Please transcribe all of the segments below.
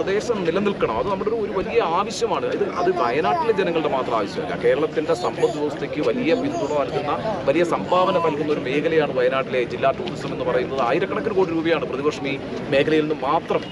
പ്രദേശം നിലനിൽക്കണം. അത് നമ്മുടെ ഒരു വലിയ ആവശ്യമാണ്. ഇത് അത് വയനാട്ടിലെ ജനങ്ങളുടെ മാത്രം ആവശ്യമല്ല. കേരളത്തിന്റെ സമ്പദ് വ്യവസ്ഥയ്ക്ക് വലിയ പിന്തുണ നൽകുന്ന വലിയ സംഭാവന നൽകുന്ന ഒരു മേഖലയാണ് വയനാട്ടിലെ ജില്ലാ ടൂറിസം എന്ന് പറയുന്നത്. ആയിരക്കണക്കിന് കോടി രൂപയാണ് പ്രതിവർഷം ഈ മേഖലയിൽ നിന്ന് മാത്രം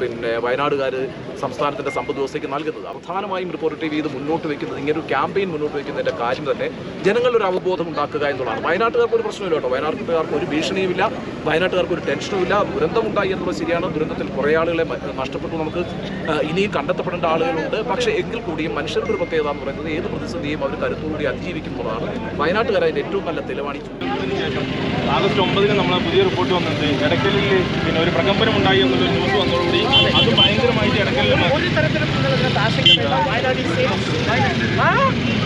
പിന്നെ വയനാടുകാർ സംസ്ഥാനത്തിന്റെ സമ്പദ് വ്യവസ്ഥയ്ക്ക് നൽകുന്നത്. പ്രധാനമായും വി ഇത് മുന്നോട്ട് വയ്ക്കുന്നത് ഇങ്ങനെ ഒരു ക്യാമ്പയിൻ മുന്നോട്ട് വയ്ക്കുന്നതിന്റെ കാര്യം തന്നെ ജനങ്ങളൊരു ഒരു അവബോധം ഉണ്ടാക്കുക എന്നുള്ളതാണ്. വയനാട്ടുകാർക്ക് ഒരു പ്രശ്നമില്ല കേട്ടോ. വയനാട്ടുകാർക്ക് ഒരു ഭീഷണിയുമില്ല. വയനാട്ടുകാർക്ക് ഒരു ടെൻഷനുമില്ല ദുരന്തമുണ്ടായി എന്നുള്ളത് ശരിയാണ്. ദുരന്തത്തിൽ കുറേ ആളുകളെ നഷ്ടപ്പെട്ടു നമുക്ക് ഇനിയും കണ്ടെത്തപ്പെടേണ്ട ആളുകളുണ്ട്. പക്ഷേ എങ്കിൽ കൂടിയും മനുഷ്യരുടെ ഒരു പ്രത്യേകത എന്ന് പറയുന്നത് ഏത് പ്രതിസന്ധിയും അവർ കരുത്തോടുകൂടി അതിജീവിക്കുന്നതാണ്. വയനാട്ടുകാർ അതിന്റെ ഏറ്റവും നല്ല തെളിവാണ്. ആഗസ്റ്റ് ഒമ്പതിന് നമ്മൾ പുതിയ റിപ്പോർട്ട് വന്നിട്ട് ഇടയ്ക്കലിൽ പിന്നെ ഒരു പ്രകമ്പനം ഉണ്ടായി എന്നുള്ള ന്യൂസ് വന്നതോടുകൂടി അത് ഭയങ്കരമായിട്ട് ഇടയ്ക്കലിൽ ഒരു തരത്തിലും വയനാട്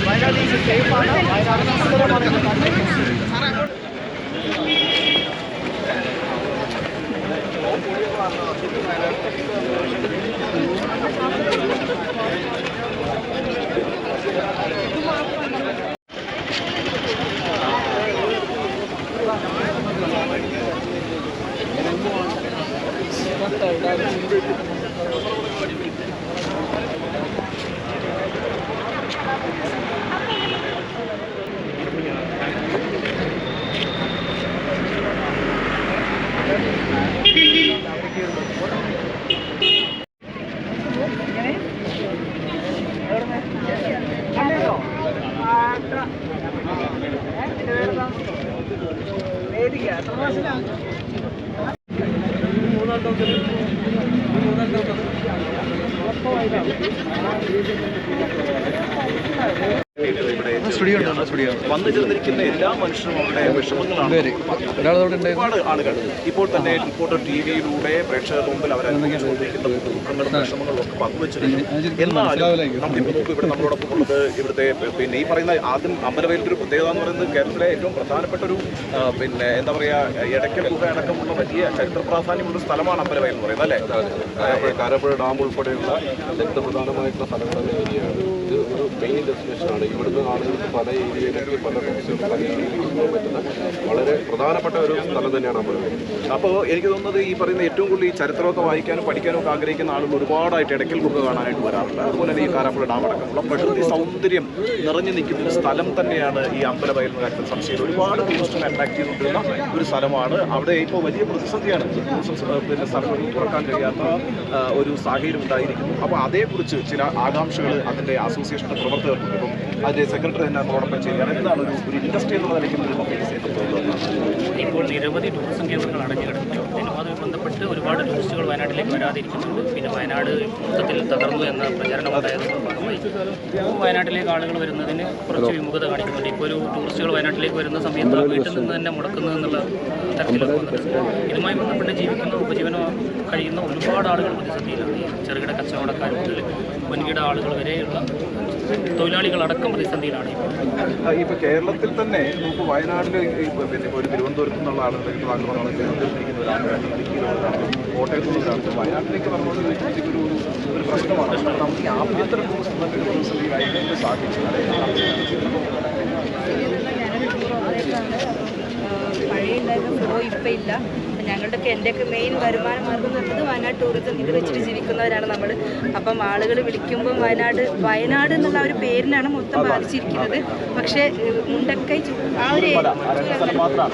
വയനാട് സേഫാണ് വയനാട് സുന്ദരമാണ് എന്ന് ওনার സ്റ്റുഡിയോ. വന്നു ചേർന്നിരിക്കുന്ന എല്ലാ മനുഷ്യരും അവരുടെ വിഷമങ്ങളാണ്. ഒരുപാട് ആളുകൾ ഇപ്പോൾ തന്നെ റിപ്പോർട്ടർ ടി വിയിലൂടെ പ്രേക്ഷകരുടെ മുമ്പിൽ അവർ അനുഭവിച്ചുകൊണ്ടിരിക്കുന്ന ദുഃഖങ്ങളും വിഷമങ്ങളും ഒക്കെ പങ്കുവച്ചിട്ടുണ്ട് എന്നാലും നമ്മളിപ്പോൾ നോക്കൂ ഇവിടെ നമ്മളോടൊപ്പം ഉള്ളത് ഇവിടുത്തെ പിന്നെ ഈ പറയുന്ന ആദ്യം അമ്പലവയലിന്റെ ഒരു പ്രത്യേകത എന്ന് പറയുന്നത് കേരളത്തിലെ ഏറ്റവും പ്രധാനപ്പെട്ട ഒരു പിന്നെ എന്താ പറയുക ഇടയ്ക്കൽ ഗുഹ അടക്കമുള്ള വലിയ ചരിത്ര പ്രാധാന്യമുള്ള സ്ഥലമാണ് അമ്പലവയൽ എന്ന് പറയുന്നത് അല്ലേ? കാരപ്പുഴ ഡാം ഉൾപ്പെടെയുള്ള ചരിത്രപ്രധാനമായിട്ടുള്ള സ്ഥലങ്ങളുടെ ഏരിയയാണ് ഇത് ഒരു മെയിൻ ഡെസ്റ്റിനേഷനാണ് ഇവിടുന്ന് ആളുകൾക്ക് പല ഏരിയയിലേക്ക് പല ഏരിയയിലേക്ക് പറ്റുന്ന വളരെ പ്രധാനപ്പെട്ട ഒരു സ്ഥലം തന്നെയാണ് അമ്പലവയൽ അപ്പോൾ എനിക്ക് തോന്നുന്നത് ഈ പറയുന്ന ഏറ്റവും കൂടുതൽ ഈ ചരിത്രമൊക്കെ വായിക്കാനും പഠിക്കാനും ഒക്കെ ആഗ്രഹിക്കുന്ന ആളുകൾ ഒരുപാടായിട്ട് ഇടയ്ക്കൽ ഗുഹ കാണാനായിട്ട് വരാറുണ്ട്. അതുപോലെ തന്നെ ഈ കാരാപ്പുഴ ഡാം അടക്കമുള്ള പ്രകൃതി സൗന്ദര്യം നിറഞ്ഞു നിൽക്കുന്ന ഒരു സ്ഥലം തന്നെയാണ് ഈ അമ്പലവയൽ എന്ന കാര്യത്തിൽ സംശയം ഒരുപാട് ടൂറിസ്റ്റിനെ അട്രാക്ട് ചെയ്തുകൊണ്ടിരുന്ന ഒരു സ്ഥലമാണ്. അവിടെ ഇപ്പോൾ വലിയ പ്രതിസന്ധിയാണ് പിന്നെ സ്ഥലങ്ങൾ തുറക്കാൻ കഴിയാത്ത ഒരു സാഹചര്യം ഉണ്ടായിരിക്കുന്നു. അപ്പോൾ അതേക്കുറിച്ച് ചില ആകാംക്ഷകൾ അതിന്റെ അസോസിയേഷന്റെ പ്രവർത്തകർക്കുണ്ട്. ഇപ്പം അതിന്റെ സെക്രട്ടറി തന്നെ അതോടൊപ്പം ചെയ്യുകയാണ്. എന്താണ് ഒരു ഒരു ഇൻഡസ്ട്രി എന്നുള്ള നിലയ്ക്ക് ഫേസ് ചെയ്യുന്നത് ഇപ്പോൾ നിരവധി ടൂറിസം കേന്ദ്രങ്ങൾ അടഞ്ഞു കിടക്കുന്നു ഇതിനുമായി ബന്ധപ്പെട്ട് ഒരുപാട് ടൂറിസ്റ്റുകൾ വയനാട്ടിലേക്ക് വരാതിരിക്കുന്നുണ്ട്. പിന്നെ വയനാട് മൊത്തത്തിൽ തകർന്നു എന്ന പ്രചാരണം ഉണ്ടായതിന്റെ ഭാഗമായി വയനാട്ടിലേക്ക് ആളുകൾ വരുന്നതിന് കുറച്ച് വിമുഖത കാണിക്കുന്നുണ്ട്. ഇപ്പോൾ ഒരു ടൂറിസ്റ്റുകൾ വയനാട്ടിലേക്ക് വരുന്ന സമയത്ത് വീട്ടിൽ നിന്ന് തന്നെ മുടക്കുന്നത് എന്നുള്ള തരത്തിലൊക്കെ വന്നിട്ടുണ്ട്. ഇതുമായി ബന്ധപ്പെട്ട് ജീവിക്കുന്ന ഉപജീവനം കഴിയുന്ന ഒരുപാട് ആളുകൾ പ്രതിസന്ധിയിലാണ്. ചെറുകിട കച്ചവടക്കാർ മുതൽ വൻകിട ആളുകൾ വരെയുള്ള തൊഴിലാളികളടക്കം പ്രതിസന്ധിയിലാണ് ഇപ്പോൾ. ഇപ്പൊ കേരളത്തിൽ തന്നെ നമുക്ക് വയനാട്ടിൽ പിന്നെ ഒരു തിരുവനന്തപുരത്ത് നിന്നുള്ള ആളുകളിലേക്ക് ആഗ്രഹമാണ് തിരുവനന്തപുരത്തിരിക്കുന്ന ഒരാളുകൾ ഇടുക്കിയിലുള്ളവരാണ് കോട്ടയത്ത് നിന്നുള്ളവരാണ് വയനാട്ടിലേക്ക് പറഞ്ഞത് ഒരു ഒരു പ്രശ്നമാണ്. നമുക്ക് ഈ ആഭ്യന്തര ഒരു പ്രതിസന്ധിയായിട്ട് സാധിച്ചു പഴയ ഉണ്ടായിരുന്ന ഫ്ലോ ഇപ്പം ഇല്ല. ഞങ്ങളുടെയൊക്കെ എന്റെയൊക്കെ മെയിൻ വരുമാന മാർഗം എന്ന് വയനാട് ടൂറിസം ഇത് വെച്ചിട്ട് ജീവിക്കുന്നവരാണ് നമ്മൾ. അപ്പം ആളുകൾ വിളിക്കുമ്പോൾ വയനാട് വയനാട് എന്നുള്ള ഒരു പേരിനാണ് മൊത്തം ബാധിച്ചിരിക്കുന്നത്. പക്ഷേ മുണ്ടക്കൈ ആ ഒരു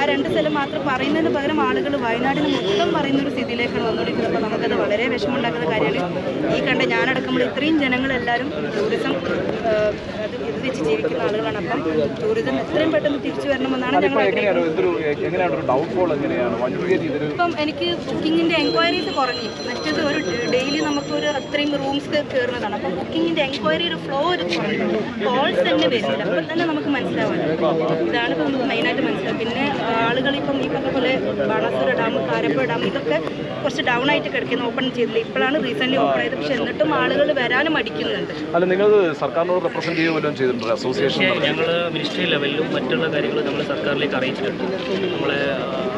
ആ രണ്ട് സ്ഥലം മാത്രം പറയുന്നതിന് പകരം ആളുകൾ വയനാടിന് മൊത്തം പറയുന്ന ഒരു സ്ഥിതിയിലേക്കാണ് വന്നുകൊണ്ടിരിക്കുന്നത്. അപ്പോൾ നമുക്കത് വളരെ വിഷമമുണ്ടാക്കുന്ന കാര്യമാണ്. ഈ കണ്ട ഞാനടക്കമുള്ള ഇത്രയും ജനങ്ങളെല്ലാവരും ടൂറിസം അത് വെച്ച് ജീവിക്കുന്ന ആളുകളാണ്. അപ്പം ടൂറിസം എത്രയും പെട്ടെന്ന് തിരിച്ചു വരണമെന്നാണ് ഞങ്ങൾ ആഗ്രഹിക്കുന്നത്. ഇപ്പം എനിക്ക് ബുക്കിങ്ങിന്റെ എൻക്വയറീസ് കുറഞ്ഞു. മറ്റത് ഒരു ഡെയിലി നമുക്ക് ഒരു അത്രയും റൂംസ് കയറുന്നതാണ്. അപ്പം എൻക്വയറി ഒരു ഫ്ലോ ഒരു കുറഞ്ഞു. കോൾസ് തന്നെ വരുന്നില്ല. അപ്പോൾ തന്നെ നമുക്ക് മനസ്സിലാവുന്നത് ഇതാണ് ഇപ്പം നമുക്ക് മെയിനായിട്ട് മനസ്സിലാവും പിന്നെ ആളുകൾ ഇപ്പം ഈ പറഞ്ഞ പോലെ ബാണാസുര ഡാം കാരപ്പുഴ ഡാം ഇതൊക്കെ കുറച്ച് ഡൗൺ ആയിട്ട് കിടക്കുന്ന ഓപ്പൺ ചെയ്തില്ല. ഇപ്പോഴാണ് റീസെന്റ് ഓപ്പൺ ആയത്. പക്ഷെ എന്നിട്ടും ആളുകൾ വരാനും അടിക്കുന്നുണ്ട് അല്ല നിങ്ങൾ സർക്കാരിനോട് റെപ്രസെന്റ് ചെയ്യുമല്ലോ ചെയ്തിട്ടുണ്ടോ അസോസിയേഷൻ ഞങ്ങൾ മിനിസ്ട്രി ലെവലിലും മറ്റുള്ള കാര്യങ്ങൾ നമ്മൾ സർക്കാരിലേക്ക് അറിയിച്ചിട്ടുണ്ട്. നമ്മളെ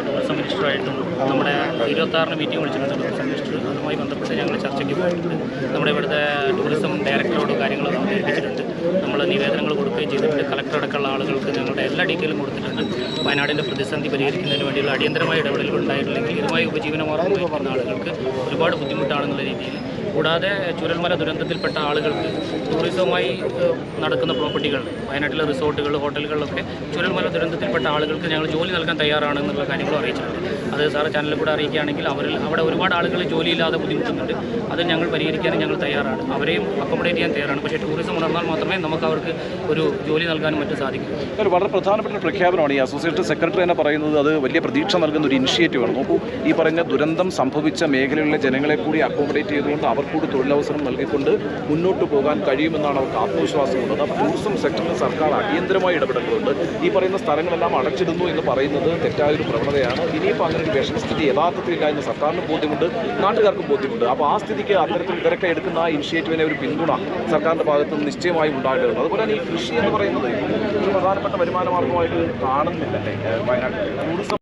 ടൂറിസം മിനിസ്റ്ററായിട്ടും നമ്മുടെ ഇരുപത്തി ആറിന് മീറ്റിംഗ് വിളിച്ചിട്ടുണ്ട്. ടൂറിസം മിനിസ്റ്റർ അതുമായി ബന്ധപ്പെട്ട് ഞങ്ങൾ ചർച്ചയ്ക്ക് പോയിട്ടുണ്ട്. നമ്മുടെ ഇവിടുത്തെ ടൂറിസം ഡയറക്ടറോട് കാര്യങ്ങൾ ഏൽപ്പിച്ചിട്ടുണ്ട്. നമ്മൾ നിവേദനങ്ങൾ കൊടുക്കുകയും ചെയ്തിട്ടുണ്ട്. കളക്ടർ അടക്കമുള്ള ആളുകൾക്ക് ഞങ്ങളുടെ എല്ലാ ഡീറ്റെയിലും കൊടുത്തിട്ടുണ്ട്. വയനാടിന്റെ പ്രതിസന്ധി പരിഹരിക്കുന്നതിന് വേണ്ടിയുള്ള അടിയന്തരമായ ഇടപെടലുകൾ ഉണ്ടായിട്ടില്ലെങ്കിൽ ഇതുമായി ഉപജീവനമാർഗം വഹിക്കുന്ന ആളുകൾക്ക് ഒരുപാട് ബുദ്ധിമുട്ടാണെന്നുള്ള രീതിയിൽ കൂടാതെ ചുരൽമല ദുരന്തത്തിൽപ്പെട്ട ആളുകൾക്ക് ടൂറിസവുമായി നടക്കുന്ന പ്രോപ്പർട്ടികൾ വയനാട്ടിലെ റിസോർട്ടുകൾ ഹോട്ടലുകളിലൊക്കെ ചുരൽമല ദുരന്തത്തിൽപ്പെട്ട ആളുകൾക്ക് ഞങ്ങൾ ജോലി നൽകാൻ തയ്യാറാണെന്നുള്ള കാര്യങ്ങളും അറിയിച്ചിട്ടുണ്ട്. അത് സാറ് ചാനലിൽ കൂടെ അറിയിക്കുകയാണെങ്കിൽ അവരിൽ അവിടെ ഒരുപാട് ആളുകൾ ജോലിയില്ലാതെ ബുദ്ധിമുട്ടുന്നുണ്ട്. അത് ഞങ്ങൾ പരിഹരിക്കാനും ഞങ്ങൾ തയ്യാറാണ്. അവരെയും അക്കോമഡേറ്റ് ചെയ്യാൻ തയ്യാറാണ്. പക്ഷേ ടൂറിസം ഉണർന്നാൽ മാത്രമേ നമുക്ക് അവർക്ക് ഒരു ജോലി നൽകാനും മറ്റും സാധിക്കൂ. വളരെ പ്രധാനപ്പെട്ട പ്രഖ്യാപനമാണ് ഈ അസോസിയേറ്റ് സെക്രട്ടറി തന്നെ പറയുന്നത്. അത് വലിയ പ്രതീക്ഷ നൽകുന്ന ഒരു ഇനിഷ്യേറ്റീവാണ് നോക്കൂ ഈ പറഞ്ഞ ദുരന്തം സംഭവിച്ച മേഖലകളിലെ ജനങ്ങളെ കൂടി അക്കോമഡേറ്റ് ചെയ്തുകൊണ്ട് അവർക്കൂടി കൂടി തൊഴിലവസരം നൽകിക്കൊണ്ട് മുന്നോട്ട് പോകാൻ കഴിയുമെന്നാണ് അവർക്ക് ആത്മവിശ്വാസമുള്ളത്. അപ്പോൾ ടൂറിസം സെക്ടറിൽ സർക്കാർ അടിയന്തരമായി ഇടപെടലുണ്ട് ഈ പറയുന്ന സ്ഥലങ്ങളെല്ലാം അടച്ചിടുന്നു എന്ന് പറയുന്നത് തെറ്റായൊരു പ്രവണതയാണ്. ഇനിയിപ്പോൾ ഒരു വിഷമസ്ഥിതി യഥാർത്ഥത്തിൽ ഇല്ല എന്ന് സർക്കാരിന് ബോധ്യമുണ്ട് നാട്ടുകാർക്കും ബോധ്യമുണ്ട്. അപ്പോൾ ആ സ്ഥിതിക്ക് അത്തരത്തിൽ ഇവരൊക്കെ എടുക്കുന്ന ആ ഇനിഷ്യേറ്റീവിനെ ഒരു പിന്തുണ സർക്കാരിന്റെ ഭാഗത്ത് നിന്ന് നിശ്ചയമായും ഉണ്ടായിട്ടുണ്ട് അതുപോലെ തന്നെ ഈ കൃഷി എന്ന് പറയുന്നത് ഒരു പ്രധാനപ്പെട്ട വരുമാന മാർഗമായിട്ട് കാണുന്നില്ലല്ലേ വയനാട്ടിൽ. ടൂറിസം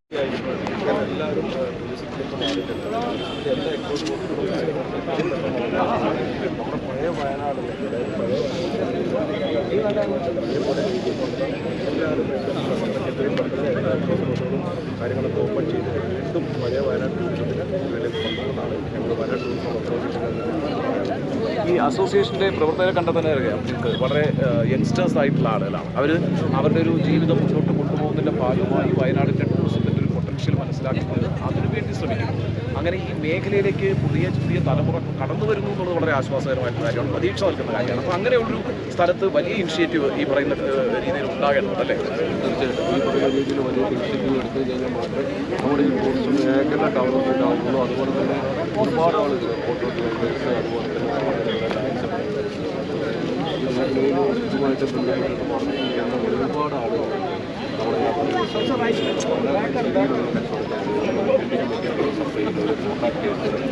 കാര്യങ്ങളൊക്കെ ഓപ്പൺ ചെയ്ത് വീണ്ടും പഴയ വയനാട് ടൂറിസത്തിന് വലിയ സന്തോഷമാണ് ഞങ്ങൾ വയനാട് ടൂറിസം അസോസിയേഷൻ ഈ അസോസിയേഷന്റെ പ്രവർത്തകരെ കണ്ടാൽ തന്നെ അറിയാം. നിങ്ങൾക്ക് വളരെ യങ്സ്റ്റേഴ്സ് ആയിട്ടുള്ള ആളുകളാണ്. അവർ അവരുടെ ഒരു ജീവിതം മുന്നോട്ട് കൊണ്ടുപോകുന്നതിന്റെ ഭാഗമായി വയനാടിന്റെ ടൂറിസത്തിന്റെ ഒരു പൊട്ടൻഷ്യൽ മനസ്സിലാക്കുന്നത് അതിനുവേണ്ടി ശ്രമിക്കുന്നു. അങ്ങനെ ഈ മേഖലയിലേക്ക് പുതിയ പുതിയ തലമുറ കടന്നു വരുന്നു എന്നുള്ളത് വളരെ ആശ്വാസകരമായിട്ടുള്ള കാര്യമാണ്. പ്രതീക്ഷ നൽകുന്ന കാര്യമാണ്. അപ്പോൾ അങ്ങനെയുള്ളൊരു സ്ഥലത്ത് വലിയ ഇനിഷ്യേറ്റീവ് ഈ പറയുന്ന രീതിയിൽ ഉണ്ടാകേണ്ടത് അല്ലേ? തീർച്ചയായിട്ടും. ഒരുപാട് ആളുകൾ നമ്മുടെ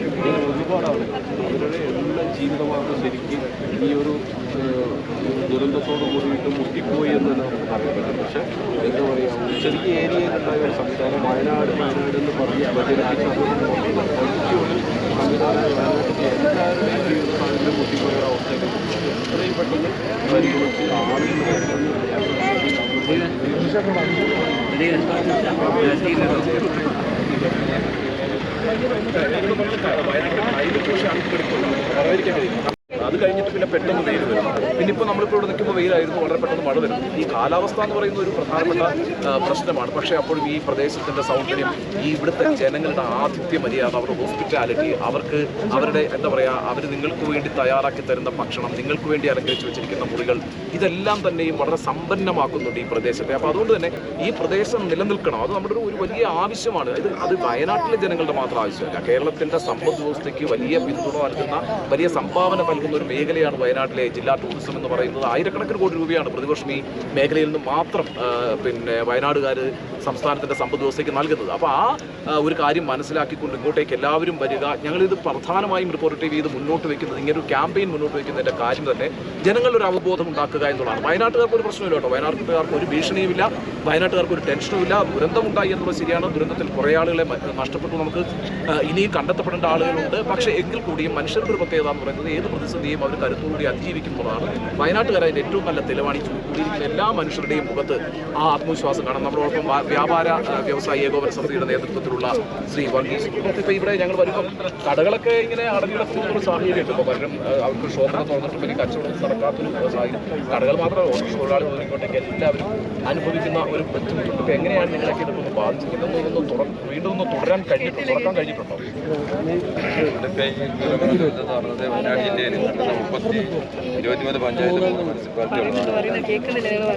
ഇങ്ങനെ ഒരുപാട് ആളുകൾ അവരുടെ എല്ലാ ജീവിതമാർഗം ശരിക്കും ഈ ഒരു ദുരന്തത്തോട് കൂടിയിട്ട് മുട്ടിപ്പോയി എന്ന് നമുക്ക് പറയാൻ പറ്റും പക്ഷേ എന്താ പറയുക ഒരു ചെറിയ ഏരിയയിലുണ്ടായ ഒരു സംവിധാനം വയനാട് വയനാട് എന്ന് പറഞ്ഞ് വലിയൊരു സംവിധാനം എല്ലാവരുടെയും ജീവിത സാഹചര്യം മുട്ടിപ്പോയ ഒരു അവസ്ഥയിലേക്ക് എത്രയും പെട്ടെന്ന് പരിഗണിച്ച് അത് കഴിഞ്ഞിട്ട് പിന്നെ പെട്ടെന്ന് വെയിൽ വരും. പിന്നെ ഇപ്പോൾ നമ്മളിപ്പോൾ ഇവിടെ നിൽക്കുമ്പോൾ വെയിലായിരുന്നു വളരെ പെട്ടെന്ന് മഴ വരും. ഈ കാലാവസ്ഥ എന്ന് പറയുന്ന ഒരു പ്രധാനപ്പെട്ട പ്രശ്നമാണ്. പക്ഷേ അപ്പോഴും ഈ പ്രദേശത്തിന്റെ സൗന്ദര്യം ഈ ഇവിടുത്തെ ജനങ്ങളുടെ ആതിഥ്യ മര്യാദ അവരുടെ ഹോസ്പിറ്റാലിറ്റി അവർക്ക് അവരുടെ എന്താ പറയുക അവർ നിങ്ങൾക്ക് വേണ്ടി തയ്യാറാക്കി തരുന്ന ഭക്ഷണം നിങ്ങൾക്ക് വേണ്ടി അലങ്കരിച്ച് വെച്ചിരിക്കുന്ന മുറികൾ ഇതെല്ലാം തന്നെയും വളരെ സമ്പന്നമാക്കുന്നുണ്ട് ഈ പ്രദേശത്തെ. അപ്പോൾ അതുകൊണ്ട് തന്നെ ഈ പ്രദേശം നിലനിൽക്കണം. അത് നമ്മുടെ ഒരു വലിയ ആവശ്യമാണ്. ഇത് അത് വയനാട്ടിലെ ജനങ്ങളുടെ മാത്രം ആവശ്യമല്ല. കേരളത്തിന്റെ സമ്പദ് വ്യവസ്ഥയ്ക്ക് വലിയ പിന്തുണ നൽകുന്ന വലിയ സംഭാവന നൽകുന്ന ഒരു മേഖലയാണ് വയനാട്ടിലെ ജില്ലാ ടൂറിസം എന്ന് പറയുന്നത്. ആയിരക്കണക്കിന് കോടി രൂപയാണ് പ്രതിവർഷം ഈ മേഖലയിൽ നിന്ന് മാത്രം പിന്നെ വയനാടുകാർ സംസ്ഥാനത്തിന്റെ സമ്പദ് വ്യവസ്ഥയ്ക്ക് നൽകുന്നത്. അപ്പോൾ ആ ഒരു കാര്യം മനസ്സിലാക്കിക്കൊണ്ട് ഇങ്ങോട്ടേക്ക് എല്ലാവരും വരിക. ഞങ്ങളിത് പ്രധാനമായും റിപ്പോർട്ട് ചെയ്ത് മുന്നോട്ട് വെക്കുന്നത് ഇങ്ങനെ ഒരു ക്യാമ്പയിൻ മുന്നോട്ട് വെക്കുന്നതിന്റെ കാര്യം തന്നെ ജനങ്ങളൊരു അവബോധം ഉണ്ടാക്കുക എന്നുള്ളതാണ്. വയനാട്ടുകാർക്ക് ഒരു പ്രശ്നമില്ല കേട്ടോ. വയനാട്ടുകാർക്ക് ഒരു ഭീഷണിയുമില്ല. വയനാട്ടുകാർക്ക് ഒരു ടെൻഷനുമില്ല. ദുരന്തമുണ്ടായി എന്നുള്ളത് ശരിയാണ്. ദുരന്തത്തിൽ കുറേ ആളുകളെ നഷ്ടപ്പെട്ടു നമുക്ക് ഇനിയും കണ്ടെത്തപ്പെടേണ്ട ആളുകളുണ്ട്. പക്ഷേ എങ്കിൽ കൂടിയും മനുഷ്യർക്ക് ഒരു പ്രത്യേകത എന്ന് പറയുന്നത് ഏത് പ്രതിസന്ധിയും അവർ കരുത്തോടുകൂടി അതിജീവിക്കുന്നതാണ്. വയനാട്ടുകാരതിന്റെ ഏറ്റവും നല്ല തെളിവാണ് ഈ എല്ലാ മനുഷ്യരുടെയും മുഖത്ത് ആ ആത്മവിശ്വാസം കാണാം നമ്മളോടൊപ്പം വ്യാപാര വ്യവസായി ഏകോപന സമിതിയുടെ നേതൃത്വത്തിലുള്ള ശ്രീ വർഗീസ് ഇപ്പോൾ ഇവിടെ ഞങ്ങൾ വരുമ്പം കടകളൊക്കെ ഇങ്ങനെ അടഞ്ഞിടക്കുന്ന ഒരു സാഹചര്യമുണ്ട്. ഇപ്പോൾ പലരും അവർക്ക് ഷോപ്പൊക്കെ തുറന്നിട്ട് വലിയ കച്ചവടം നടക്കാത്തൊരു സാഹചര്യം കടകൾ മാത്രമേ ഓഫീസ് തൊഴിലാളി മുതൽ എല്ലാവരും അനുഭവിക്കുന്ന ഒരു ബുദ്ധിമുട്ടുണ്ട്. എങ്ങനെയാണ് നിങ്ങളൊക്കെ ഇതൊക്കെ ബാധിച്ചിരിക്കുന്നത് ഇതൊന്ന് തുറ ഒന്ന് തുടരാൻ കഴിഞ്ഞിട്ടുണ്ടോ? തുറക്കാൻ കഴിഞ്ഞിട്ടുണ്ടോ? ഇതൊക്കെ ഈ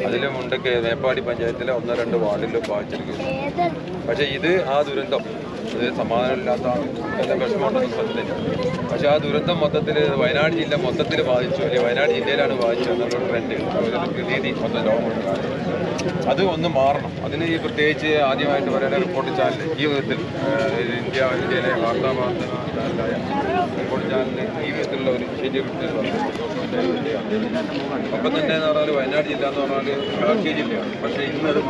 അതിലും മേപ്പാടി പഞ്ചായത്തിലെ ഒന്നോ രണ്ട് വാർഡിലും ബാധിച്ചിരിക്കുന്നു. പക്ഷേ ഇത് ആ ദുരന്തം അത് സമാധാനമില്ലാത്ത എല്ലാ വിഷമമുണ്ടെന്ന് സത്യത്തില്ല പക്ഷെ ആ ദുരന്തം മൊത്തത്തിൽ വയനാട് ജില്ല മൊത്തത്തിൽ ബാധിച്ചു. അല്ലെങ്കിൽ വയനാട് ജില്ലയിലാണ് ബാധിച്ചത്. എന്നുള്ള ട്രെൻഡ് രീതി മൊത്തം ലോകം അത് ഒന്ന് മാറണം. അതിന് ഈ പ്രത്യേകിച്ച് ആദ്യമായിട്ട് പറയുന്ന റിപ്പോർട്ട് ചാനൽ ഈ വിധത്തിൽ ഇന്ത്യ ഇന്ത്യയിലെ വാർത്താ ചാനലായ റിപ്പോർട്ട് ചാനലിന് ഈ വിധത്തിലുള്ള ഒരു ഇനിഷ്യേറ്റീവ് അപ്പം തന്നെ എന്ന് പറഞ്ഞാൽ വയനാട് ജില്ല എന്ന് പറഞ്ഞാൽ കാർഷിക ജില്ലയാണ്. പക്ഷേ ഇന്ന് അത്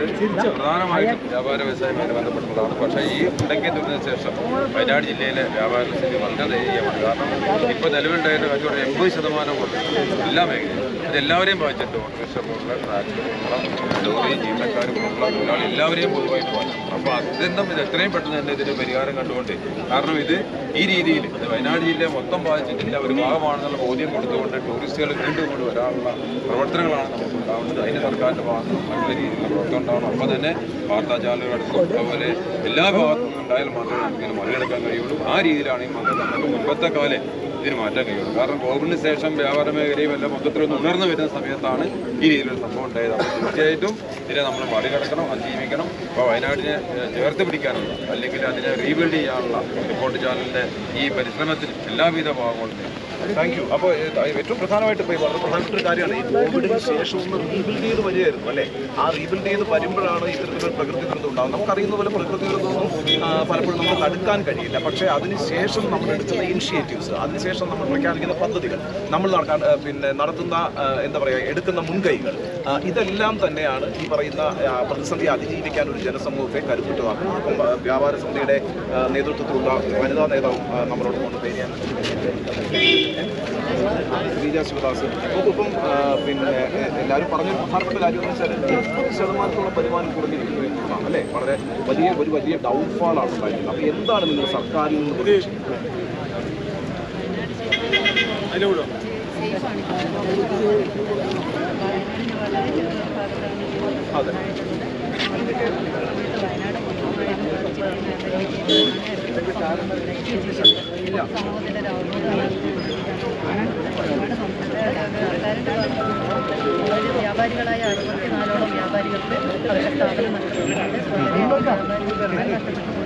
പ്രധാനമായിട്ടും വ്യാപാര വ്യവസായവുമായി ബന്ധപ്പെട്ടുള്ളതാണ്. പക്ഷേ ഈ ഉണ്ടെങ്കിൽ തീർന്നതിന് ശേഷം വയനാട് ജില്ലയിലെ വ്യാപാര സ്ഥിതി വളരെ ദയനീയമാണ്. കാരണം ഇപ്പോൾ നിലവിലുണ്ടായിരുന്ന കച്ചവടം എൺപത് ശതമാനം കൊണ്ട് എല്ലാ മേഖലയും ഇത് എല്ലാവരെയും ബാധിച്ചിട്ടുണ്ട് ജീവനക്കാരും പോലുള്ള ലോറി ജീവനക്കാർ പോലുള്ള തൊഴിലാളി എല്ലാവരെയും പൊതുവായിട്ട് ബാധിച്ചു അപ്പോൾ അത്യന്തം ഇത് എത്രയും പെട്ടെന്ന് തന്നെ ഇതിന് പരിഹാരം കണ്ടുകൊണ്ട് കാരണം ഇത് ഈ രീതിയിൽ വയനാട് ജില്ലയെ മൊത്തം ബാധിച്ചിട്ടില്ല. ഒരു ഭാഗമാണെന്നുള്ള ബോധ്യം കൊടുത്തുകൊണ്ട് ടൂറിസ്റ്റുകൾ വീണ്ടും കൊണ്ട് വരാനുള്ള പ്രവർത്തനങ്ങളാണ് നമുക്ക് ഉണ്ടാവുന്നത്. അതിന് സർക്കാരിന്റെ ഭാഗത്ത് നല്ല രീതിയിലുള്ള പ്രവർത്തനം ഉണ്ടാവണം. അപ്പം തന്നെ വാർത്താചാനലുകളടക്കം അതുപോലെ എല്ലാ ഭാഗത്തു നിന്നും ഉണ്ടായാൽ മാത്രമേ നമുക്കിത് മറികടക്കാൻ കഴിയുള്ളൂ. ആ രീതിയിലാണ് ഈ മന്ത്രി നമുക്ക് മുൻപത്തെ കാലം ഇതിന് മാറ്റാൻ കഴിയുള്ളൂ കാരണം കോവിഡിന് ശേഷം വ്യാപാര മേഖലയും എല്ലാം മൊത്തത്തിലൊന്ന് ഉണർന്നു വരുന്ന സമയത്താണ് ഈ രീതിയിലൊരു സംഭവം ഉണ്ടായത്. അപ്പോൾ തീർച്ചയായിട്ടും ഇതിനെ നമ്മൾ മറികടക്കണം അതിജീവിക്കണം. അപ്പോൾ വയനാടിനെ ചേർത്ത് പിടിക്കാനുള്ള അല്ലെങ്കിൽ അതിനെ റീബിൽഡ് ചെയ്യാനുള്ള റിപ്പോർട്ട് ചാനലിന്റെ ഈ പരിശ്രമത്തിന് എല്ലാവിധ ഭാഗങ്ങളും താങ്ക് യു അപ്പോൾ ഏറ്റവും പ്രധാനമായിട്ട് ഇപ്പോൾ വളരെ പ്രധാനപ്പെട്ട ഒരു കാര്യമാണ്. ഈ കോവിഡിന് ശേഷം ഒന്ന് റീബിൽഡ് ചെയ്ത് വരികയായിരുന്നു അല്ലേ? ആ റീബിൽഡ് ചെയ്ത് വരുമ്പോഴാണ് ഇത്തരത്തിലൊരു പ്രകൃതി ദുരന്തം ഉണ്ടാകുന്നത് നമുക്കറിയുന്ന പോലെ പ്രകൃതി ദുരന്തമൊന്നും പലപ്പോഴും നമുക്ക് തടുക്കാൻ കഴിയില്ല. പക്ഷേ അതിനുശേഷം നമ്മൾ എടുക്കുന്ന ഇനിഷ്യേറ്റീവ്സ് അതിനുശേഷം നമ്മൾ പ്രഖ്യാപിക്കുന്ന പദ്ധതികൾ. നമ്മൾ നടക്കാൻ പിന്നെ നടത്തുന്ന എന്താ പറയുക എടുക്കുന്ന മുൻകൈകൾ. ഇതെല്ലാം തന്നെയാണ് ഈ പറയുന്ന പ്രതിസന്ധി അതിജീവിക്കാൻ ഒരു ജനസമൂഹത്തെ കരുത്തുറ്റതാക്കും അപ്പം വ്യാപാര സമിതിയുടെ നേതൃത്വത്തിലുള്ള വനിതാ നേതാവും നമ്മളോട് കൊണ്ട് പേരിയാണ് ശ്രീജ ശിവദാസ് നമുക്കിപ്പം പിന്നെ എല്ലാവരും പറഞ്ഞ പ്രധാനപ്പെട്ട കാര്യം എന്ന് വെച്ചാൽ എൺപത് ശതമാനത്തോളം വരുമാനം കുറഞ്ഞിരിക്കുന്നു എന്നുള്ളതാണ് അല്ലേ? വളരെ വലിയ ഒരു വലിയ ഡൗൺഫാൾ ആണ് ഉണ്ടായിരുന്നത് അപ്പോൾ എന്താണ് നിങ്ങൾ സർക്കാരിൽ നിന്ന് പ്രതീക്ഷിക്കുന്നത്? അതെ. വ്യാപാരികളായ അറുപത്തിനാലോളം വ്യാപാരികൾക്ക് അവരുടെ സ്ഥാപനം നഷ്ടപ്പെട്ടിട്ടുണ്ട് മറ്റേതെങ്കിലും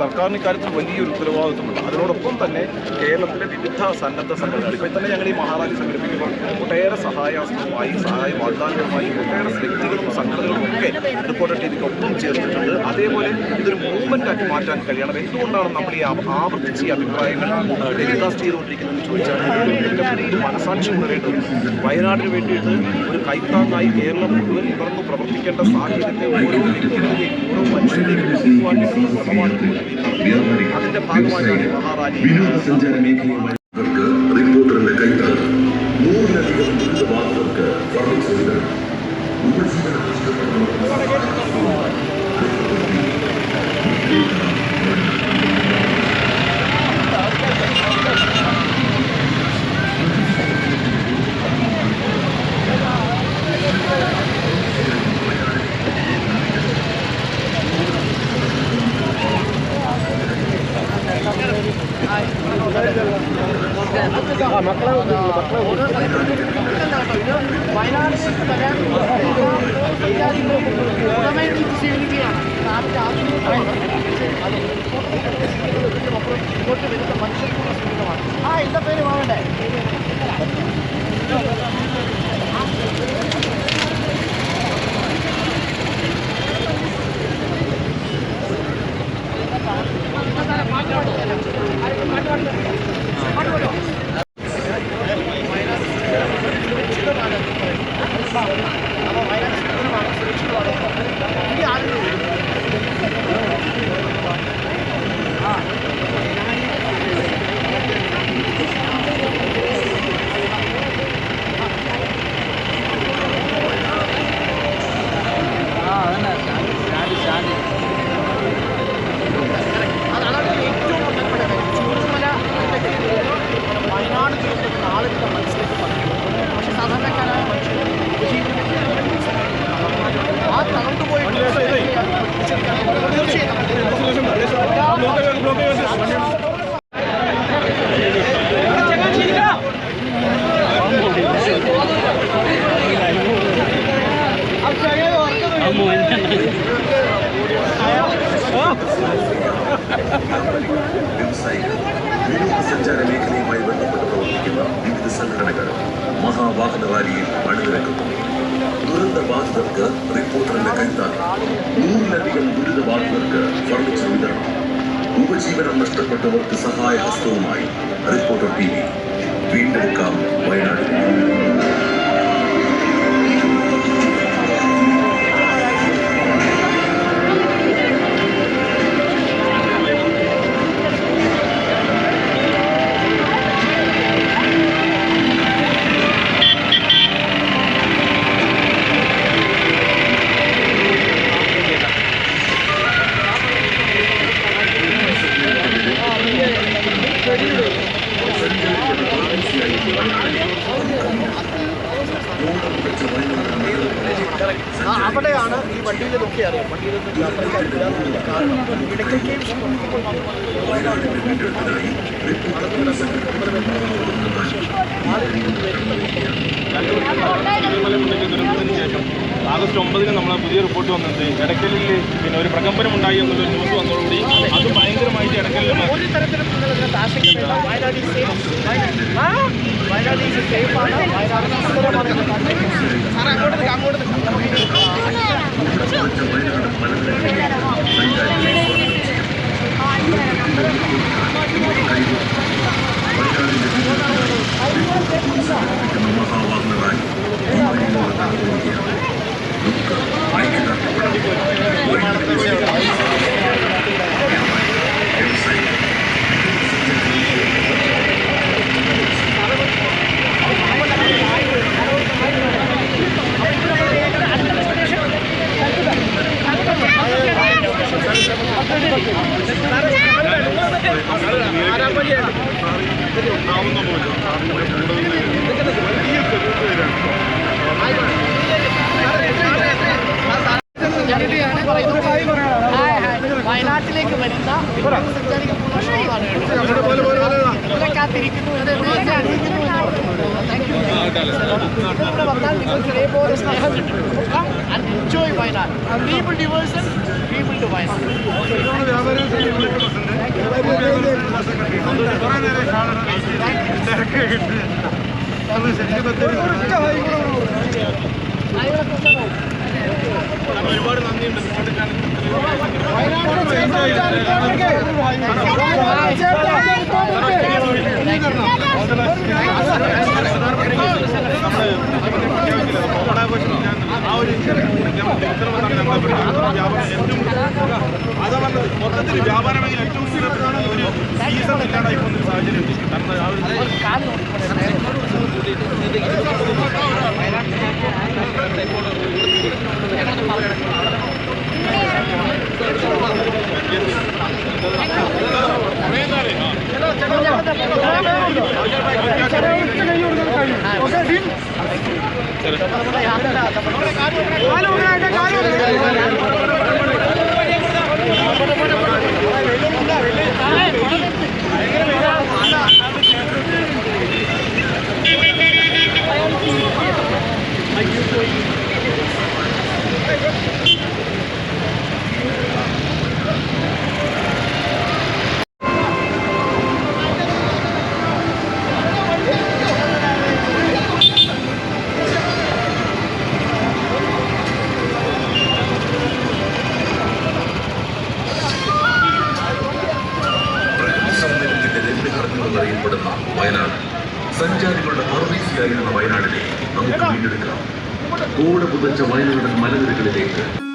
സർക്കാരിന് ഇക്കാര്യത്തിൽ വലിയൊരു ഉത്തരവാദിത്വമുണ്ട്. അതിനോടൊപ്പം തന്നെ കേരളത്തിലെ വിവിധ സന്നദ്ധ സംഘടനകൾ ഇപ്പോൾ തന്നെ ഞങ്ങൾ ഈ മഹാറാലി സംഘടിപ്പിക്കുമ്പോൾ ഒട്ടേറെ സഹായാസ്ത്രമായി സഹായ വാഗ്ദാനങ്ങളുമായി ഒട്ടേറെ വ്യക്തികളും സംഘടനകളും ഒക്കെ റിപ്പോർട്ട് ടി വിക്ക് ഒപ്പം ചേർത്തിട്ടുണ്ട് അതേപോലെ ഇതൊരു മൂവ്മെന്റ് ആക്കി മാറ്റാൻ കഴിയണം. എന്തുകൊണ്ടാണ് നമ്മൾ ഈ ആവർത്തിച്ച് ഈ അഭിപ്രായങ്ങൾ ടെലികാസ്റ്റ് ചെയ്തുകൊണ്ടിരിക്കുന്നതെന്ന് ചോദിച്ചാൽ മനസാക്ഷി ഉണരേണ്ടത് വയനാടിന് വേണ്ടിയിട്ട് ഒരു കൈത്താങ്ങായി കേരളം മുഴുവൻ ഉണർന്നു പ്രവർത്തിക്കേണ്ട സാഹചര്യത്തെ ഓരോ വ്യക്തികളിലേക്കും ഓരോ മനുഷ്യരിലേക്കും ശ്രമമാണ്. ഈ മഹാറാലി വിനോദസഞ്ചാര മേഖലയുമായവർക്ക് വീണ്ടെടുക്കാം വയനാട് ആഗസ്റ്റ് ഒമ്പതിന് നമ്മൾ പുതിയ റിപ്പോർട്ട് വന്നിട്ടുണ്ട്. ഇടയ്ക്കലിൽ പിന്നെ ഒരു പ്രകമ്പനം ഉണ്ടായി എന്നുള്ളൊരു ന്യൂസ് വന്നതോടുകൂടി അത് ഭയങ്കരമായിട്ട് ഇടയ്ക്കലിൽ ഒരു തരത്തിലും വയനാട് വയനാട് വയനാട് അങ്ങോട്ട് അങ്ങോട്ട് Thank you. വരുന്ന വിനോദസഞ്ചാരികൾ ഷോളാണ് ഇവിടെ കാത്തിരിക്കുന്നു ഇത് you. ഇവിടെ വന്നാൽ നിങ്ങൾക്ക് ഇതേപോലെ സ്നേഹം കിട്ടും enjoy Wayanad people diversion people to Wayanad ഒരുപാട് നന്ദിയുണ്ട് ആ ഒരു അതാ പറഞ്ഞത് മൊത്തത്തിൽ വ്യാപാര മേഖല ഏറ്റവും സ്ഥിരത്തിലാണ് ഒരു സീസൺ ഇല്ലാണ്ടായി പോകുന്ന ഒരു സാഹചര്യം കാരണം ആ ഒരു സൗന്ദര്യത്തിന്റെ കോട പുതച്ച വയനാടൻ മലനിരകളിലേക്ക്